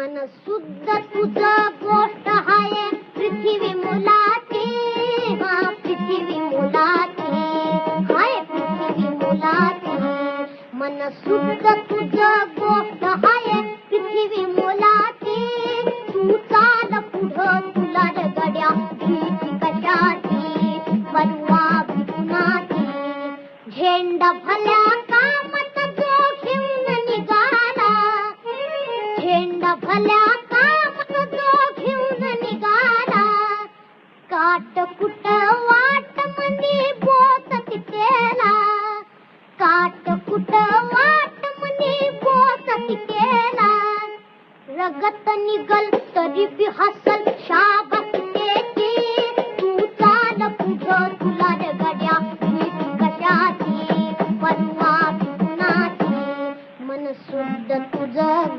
मन शुद्ध तुझं गोष्ट हाय पृथ्वी मुलाते हा पृथ्वी मुलाते हाय पृथ्वी मुलाते मन शुद्ध तुझं गोष्ट हाय पृथ्वी मुलाते तू चाल पुढं तुला रगड्या भीती कशाची? बनवा भिकुनाची. झेंडा भल्या भल्या काप जो घेऊन निघाला. काट कुट वाट मनी बोत तिकेला काट कुट वाट मनी बोत तिकेला रगत निघल तरी बी हसल शाबत त्याची तू चाल पुढं तुला रे गड्या भीती कशाची? परवा कुणाची मन शुद्ध तुझं